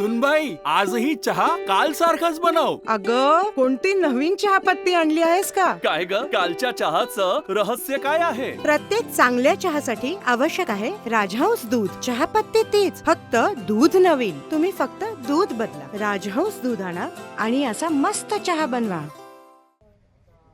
सुनबाई आजही चहा काल सारखाच बनव. अग कोणती नवीन चहापत्ती आणली आहेस का? काय ग? कालच्या चहाचं रहस्य काय आहे? प्रत्येक चांगल्या चहासाठी आवश्यक आहे राजहंस दूध. चहापत्ती तीच फक्त दूध नवीन. तुम्ही फक्त दूध बदला. राजहंस दूध आणा आणि असा मस्त चहा बनवा.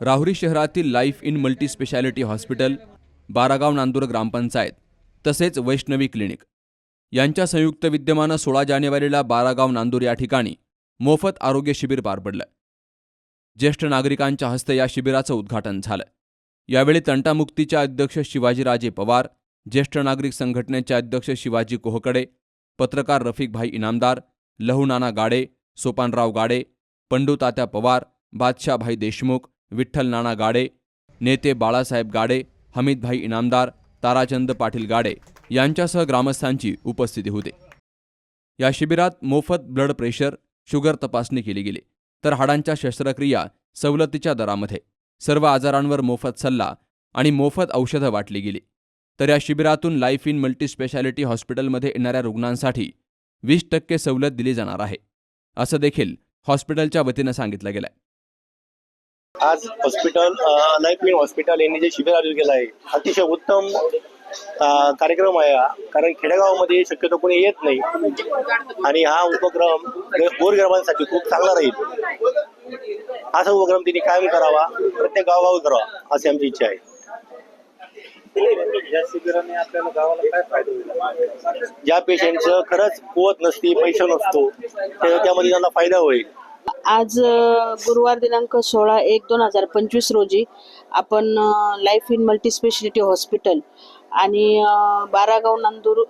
राहुरी शहरातील life in multi speciality hospital Baragaon Nandur ग्रामपंचायत तसेच वैष्णवी क्लिनिक. यांच्या संयुक्त विद्यमानं सोळा जानेवारीला बारागाव नांदूर या ठिकाणी मोफत आरोग्य शिबिर पार पडलं. ज्येष्ठ नागरिकांच्या हस्ते या शिबिराचं उद्घाटन झालं. यावेळी तंटामुक्तीचे अध्यक्ष शिवाजीराजे पवार ज्येष्ठ नागरिक संघटनेचे अध्यक्ष शिवाजी कोहकडे पत्रकार रफिकभाई इनामदार लहू गाडे सोपानराव गाडे पंडू तात्या पवार बादशाहभाई देशमुख विठ्ठल नाना गाडे नेते बाळासाहेब गाडे हमीदभाई इनामदार ताराचंद पाटील गाडे यांच्यासह ग्रामस्थांची उपस्थिती होते. या शिबिरात मोफत ब्लड प्रेशर शुगर तपासणी केली गेली. तर हाडांच्या शस्त्रक्रिया सवलतीच्या दरामध्ये. सर्व आजारांवर मोफत सल्ला आणि मोफत औषधं वाटली गेली. तर या शिबिरातून लाईफ इन मल्टीस्पेशालिटी हॉस्पिटलमध्ये येणाऱ्या रुग्णांसाठी वीस टक्के सवलत दिली जाणार आहे. असं देखील हॉस्पिटलच्या वतीनं सांगितलं गेलंय. आज हॉस्पिटल लाईफ इन हॉस्पिटल यांनी जे शिबिर आयोजित केलं आहे अतिशय उत्तम कार्यक्रम आहे हा. कारण खेडेगावामध्ये शक्यतो कोणी येत नाही. आणि हा उपक्रम गोरगरिबांसाठी खूप चांगला राहील. असा उपक्रम त्यांनी कायम करावा प्रत्येक गावगावी करावा अशी आमची इच्छा आहे. ज्या पेशंटचं खरंच कुवत नसती पैसा नसतो त्यामध्ये त्यांना फायदा होईल. आज गुरुवार दिनांक सोळा एक दोन हजार पंचवीस रोजी आपण लाईफ इन मल्टीस्पेशलिटी हॉस्पिटल आणि बारागाव नांदूर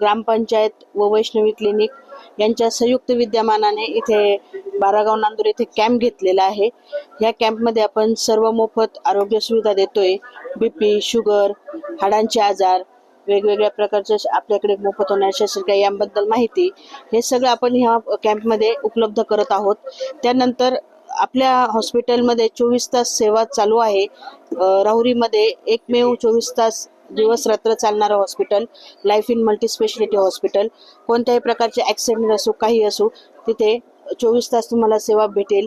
ग्रामपंचायत व वैष्णवी क्लिनिक यांच्या संयुक्त विद्यमानाने इथे बारागाव नांदूर येथे कॅम्प घेतलेला आहे. या कॅम्पमध्ये आपण सर्व मोफत आरोग्य सुविधा देतोय. बीपी शुगर हाडांचे आजार वेगवेगळ्या प्रकारच्या आपल्याकडे मोफत होणाऱ्या शस्त्रक्रिया यांबद्दल माहिती हे सगळं आपण ह्या कॅम्पमध्ये उपलब्ध करत आहोत. त्यानंतर आपल्या हॉस्पिटलमध्ये चोवीस तास सेवा चालू आहे. राहुरीमध्ये एकमेव चोवीस तास दिवस रात्र चालणारं hospital life in multispeciality hospital कोणत्याही प्रकारचे ॲक्सिडेंट असो काही असो तिथे चोवीस तास तुम्हाला सेवा भेटेल.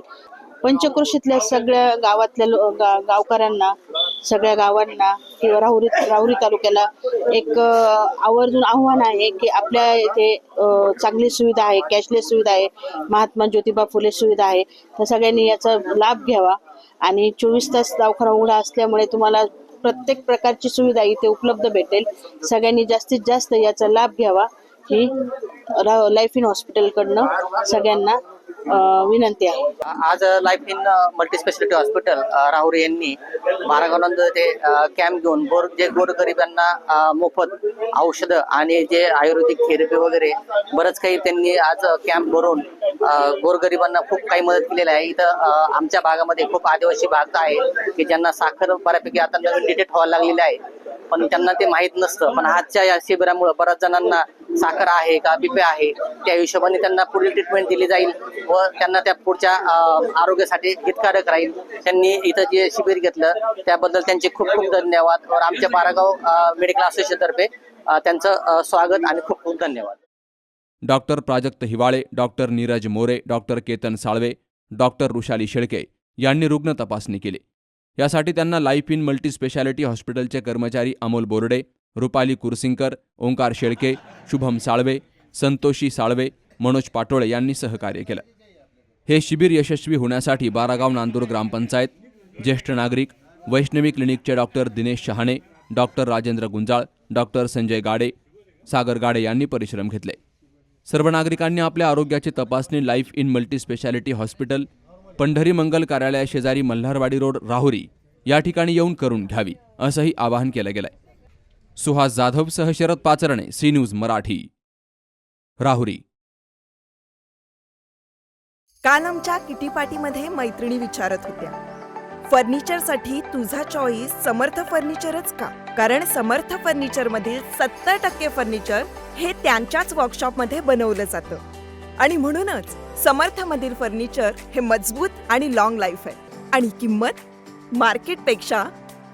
पंचक्रोशीतल्या सगळ्या गावातल्या लो- गा- गावकऱ्यांना सगळ्या गावांना किंवा राहुरी राहुरी तालुक्याला एक आवर्जून आव्हान आहे की आपल्या इथे चांगली सुविधा आहे कॅशलेस सुविधा आहे महात्मा ज्योतिबा फुले सुविधा आहे. तर सगळ्यांनी याचा लाभ घ्यावा. आणि चोवीस तास दवाखाना उघडा असल्यामुळे तुम्हाला प्रत्येक प्रकारची सुविधा इथे उपलब्ध भेटेल. सगळ्यांनी जास्तीत जास्त याचा लाभ घ्यावा. ही लाईफ इन हॉस्पिटलकडनं सगळ्यांना विनंती आहे. आज life in multi speciality hospital Rahuri यांनी मारागानंद ते कॅम्प घेऊन गोर जे गोरगरिबांना मोफत औषधं आणि जे आयुर्वेदिक थेरपी वगैरे बरंच काही त्यांनी आज कॅम्प भरून गोरगरिबांना खूप काही मदत केलेली आहे. इथं आमच्या भागामध्ये खूप आदिवासी भाग आहे की ज्यांना साखर बऱ्यापैकी आता नवीन डिटेक्ट व्हायला लागलेली आहे. पण त्यांना ते माहीत नसतं. पण आजच्या या शिबिरामुळे बऱ्याच जणांना साखर आहे का बीपी आहे त्या हिशोबाने त्यांना पुढील ट्रीटमेंट दिली जाईल व त्यांना त्या पुढच्या आरोग्यासाठी हितकारक राहील. त्यांनी इथं जे शिबिर घेतलं त्याबद्दल त्यांचे खूप खूप धन्यवाद व आमच्या बारागाव मेडिकल असोसिएशनतर्फे त्यांचं स्वागत आणि खूप खूप धन्यवाद. Doctor Prajakt Hiwale doctor Neeraj More doctor Ketan Salve doctor Rushali Shelke यांनी रुग्ण तपासणी केली. यासाठी त्यांना लाईफ इन मल्टी स्पेशालिटी हॉस्पिटलचे कर्मचारी अमोल बोर्डे रुपाली कुरसिंकर ओंकार शेळके शुभम साळवे संतोषी साळवे मनोज पाटोळे यांनी सहकार्य केलं. हे शिबिर यशस्वी होण्यासाठी बारागाव नांदूर ग्रामपंचायत ज्येष्ठ नागरिक Vaishnavi क्लिनिकचे doctor Dinesh Shahane doctor Rajendra Gunjal doctor Sanjay Gade Sagar Gade यांनी परिश्रम घेतले. सर्व नागरिकांनी आपल्या आरोग्याची तपासणी life in multi speciality hospital Pandhari Mangal कार्यालयाशेजारी Malharwadi road Rahuri या ठिकाणी येऊन करून घ्यावी असंही आवाहन केलं गेलं आहे सुहास जाधवसह शरद पाचरणे सी न्यूज मराठी. राहुरी. काल आमच्या किटी पार्टीमध्ये मैत्रिणी विचारत होत्या. फर्निचरसाठी तुझा चॉईस समर्थ फर्निचरच का? कारण समर्थ फर्निचर मधील सत्तर टक्के फर्निचर हे त्यांच्याच वर्कशॉपमध्ये बनवलं जातं. आणि म्हणूनच समर्थ मधील फर्निचर हे मजबूत आणि लॉंग लाईफ आहे. आणि किंमत मार्केटपेक्षा